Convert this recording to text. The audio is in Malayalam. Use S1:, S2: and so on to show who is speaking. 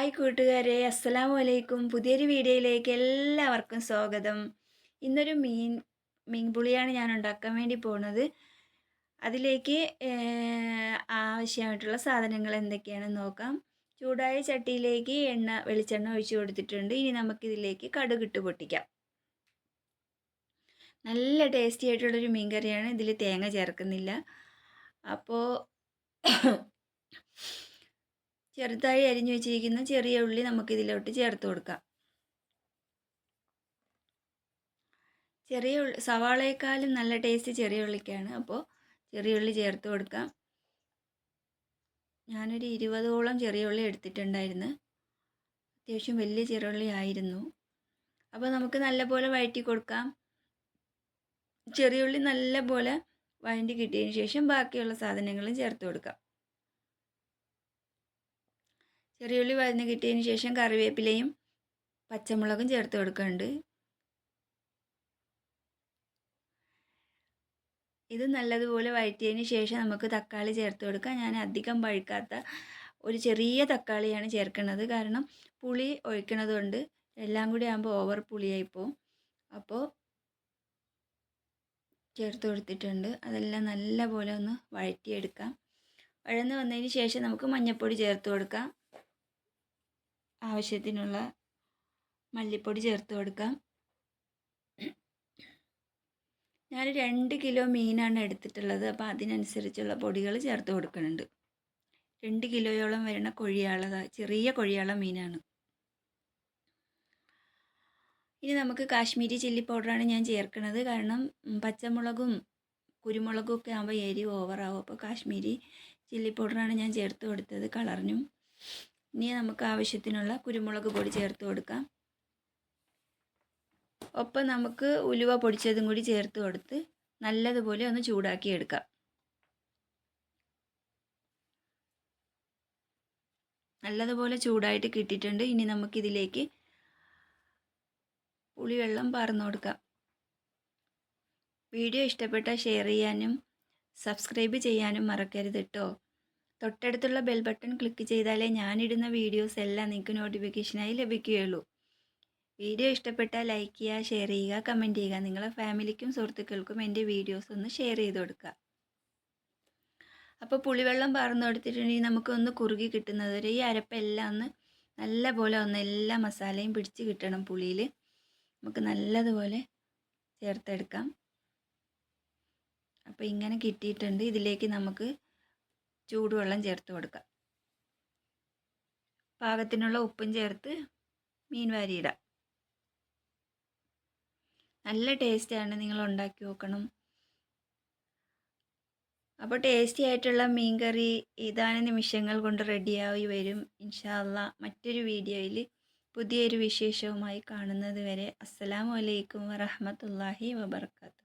S1: ഹായ് കൂട്ടുകാരെ അസ്സലാമു അലൈക്കും പുതിയൊരു വീഡിയോയിലേക്ക് എല്ലാവർക്കും സ്വാഗതം ഇന്നൊരു മീൻ മീൻ പുളിയാണ് ഞാൻ ഉണ്ടാക്കാൻ വേണ്ടി പോണത് അതിലേക്ക് ആവശ്യമായിട്ടുള്ള സാധനങ്ങൾ എന്തൊക്കെയാണെന്ന് നോക്കാം ചൂടായ ചട്ടിയിലേക്ക് എണ്ണ വെളിച്ചെണ്ണ ഒഴിച്ചു കൊടുത്തിട്ടുണ്ട് ഇനി നമുക്കിതിലേക്ക് കടുകിട്ട് പൊട്ടിക്കാം നല്ല ടേസ്റ്റി ആയിട്ടുള്ളൊരു മീൻ കറിയാണ് ഇതിൽ തേങ്ങ ചേർക്കുന്നില്ല അപ്പോൾ ചെറുതായി അരിഞ്ഞു വെച്ചിരിക്കുന്ന ചെറിയ ഉള്ളി നമുക്ക് ഇതിലോട്ട് ചേർത്ത് കൊടുക്കാം ചെറിയ ഉള്ളി സവാളയെക്കാളും നല്ല ടേസ്റ്റ് ചെറിയ ഉള്ളിക്കാണ് അപ്പോൾ ചെറിയ ഉള്ളി ചേർത്ത് കൊടുക്കാം ഞാനൊരു ഇരുപതോളം ചെറിയ ഉള്ളി എടുത്തിട്ടുണ്ടായിരുന്നു അത്യാവശ്യം വലിയ ചെറിയ ഉള്ളി ആയിരുന്നു അപ്പോൾ നമുക്ക് നല്ല പോലെ വഴറ്റി കൊടുക്കാം ചെറിയ ഉള്ളി നല്ല പോലെ വഴറ്റി കിട്ടിയതിന് ശേഷം ബാക്കിയുള്ള സാധനങ്ങളും ചേർത്ത് കൊടുക്കാം ചെറിയുള്ളി വഴന്ന് കിട്ടിയതിന് ശേഷം കറിവേപ്പിലയും പച്ചമുളകും ചേർത്ത് കൊടുക്കുന്നുണ്ട് ഇത് നല്ലതുപോലെ വഴറ്റിയതിന് ശേഷം നമുക്ക് തക്കാളി ചേർത്ത് കൊടുക്കാം ഞാൻ അധികം പഴുക്കാത്ത ഒരു ചെറിയ തക്കാളിയാണ് ചേർക്കുന്നത് കാരണം പുളി ഒഴിക്കണതുകൊണ്ട് എല്ലാം കൂടി ആകുമ്പോൾ ഓവർ പുളിയായി പോവും അപ്പോൾ ചേർത്ത് കൊടുത്തിട്ടുണ്ട് അതെല്ലാം നല്ലപോലെ ഒന്ന് വഴറ്റിയെടുക്കാം വഴന്ന് വന്നതിന് ശേഷം നമുക്ക് മഞ്ഞൾപ്പൊടി ചേർത്ത് കൊടുക്കാം ആവശ്യത്തിനുള്ള മല്ലിപ്പൊടി ചേർത്ത് കൊടുക്കാം ഞാൻ രണ്ട് കിലോ മീനാണ് എടുത്തിട്ടുള്ളത് അപ്പോൾ അതിനനുസരിച്ചുള്ള പൊടികൾ ചേർത്ത് കൊടുക്കുന്നുണ്ട് രണ്ട് കിലോയോളം വരുന്ന കൊഴിയാള ചെറിയ കൊഴിയാള മീനാണ് ഇനി നമുക്ക് കാശ്മീരി ചില്ലി പൗഡറാണ് ഞാൻ ചേർക്കുന്നത് കാരണം പച്ചമുളകും കുരുമുളകും ഒക്കെ ആകുമ്പോൾ എരി ഓവറാവും അപ്പോൾ കാശ്മീരി ചില്ലി പൗഡറാണ് ഞാൻ ചേർത്ത് കൊടുത്തത് കളറിനും ഇനി നമുക്ക് ആവശ്യത്തിനുള്ള കുരുമുളക് പൊടി ചേർത്ത് കൊടുക്കാം ഒപ്പം നമുക്ക് ഉലുവ പൊടിച്ചതും കൂടി ചേർത്ത് കൊടുത്ത് നല്ലതുപോലെ ഒന്ന് ചൂടാക്കി എടുക്കാം നല്ലതുപോലെ ചൂടായിട്ട് കിട്ടിയിട്ടുണ്ട് ഇനി നമുക്കിതിലേക്ക് പുളിവെള്ളം പാർന്നു കൊടുക്കാം വീഡിയോ ഇഷ്ടപ്പെട്ടാൽ ഷെയർ ചെയ്യാനും സബ്സ്ക്രൈബ് ചെയ്യാനും മറക്കരുത് കേട്ടോ തൊട്ടടുത്തുള്ള ബെൽ ബട്ടൺ ക്ലിക്ക് ചെയ്താലേ ഞാനിടുന്ന വീഡിയോസ് എല്ലാം നിങ്ങൾക്ക് നോട്ടിഫിക്കേഷനായി ലഭിക്കുകയുള്ളൂ വീഡിയോ ഇഷ്ടപ്പെട്ടാൽ ലൈക്ക് ചെയ്യുക ഷെയർ ചെയ്യുക കമൻറ്റ് ചെയ്യുക നിങ്ങളെ ഫാമിലിക്കും സുഹൃത്തുക്കൾക്കും എൻ്റെ വീഡിയോസ് ഒന്ന് ഷെയർ ചെയ്ത് കൊടുക്കുക അപ്പോൾ പുളിവെള്ളം പറന്ന് കൊടുത്തിട്ടുണ്ടെങ്കിൽ നമുക്കൊന്ന് കുറുകി കിട്ടുന്നത് വരെ ഈ അരപ്പെല്ലാം ഒന്ന് നല്ല പോലെ ഒന്ന് എല്ലാ മസാലയും പിടിച്ച് കിട്ടണം പുളിയിൽ നമുക്ക് നല്ലതുപോലെ ചേർത്തെടുക്കാം അപ്പോൾ ഇങ്ങനെ കിട്ടിയിട്ടുണ്ട് ഇതിലേക്ക് നമുക്ക് ചൂടുവെള്ളം ചേർത്ത് കൊടുക്കുക പാകത്തിനുള്ള ഉപ്പും ചേർത്ത് മീൻ വാരിയിടാം നല്ല ടേസ്റ്റാണ് നിങ്ങൾ ഉണ്ടാക്കി നോക്കണം അപ്പോൾ ടേസ്റ്റി ആയിട്ടുള്ള മീൻ കറി ഏതാനും നിമിഷങ്ങൾ കൊണ്ട് റെഡിയായി വരും ഇൻഷാല്ല മറ്റൊരു വീഡിയോയിൽ പുതിയൊരു വിശേഷവുമായി കാണുന്നത് വരെ അസ്സലാമലൈക്കും വറഹമത്തല്ലാഹി വബർക്കാത്തു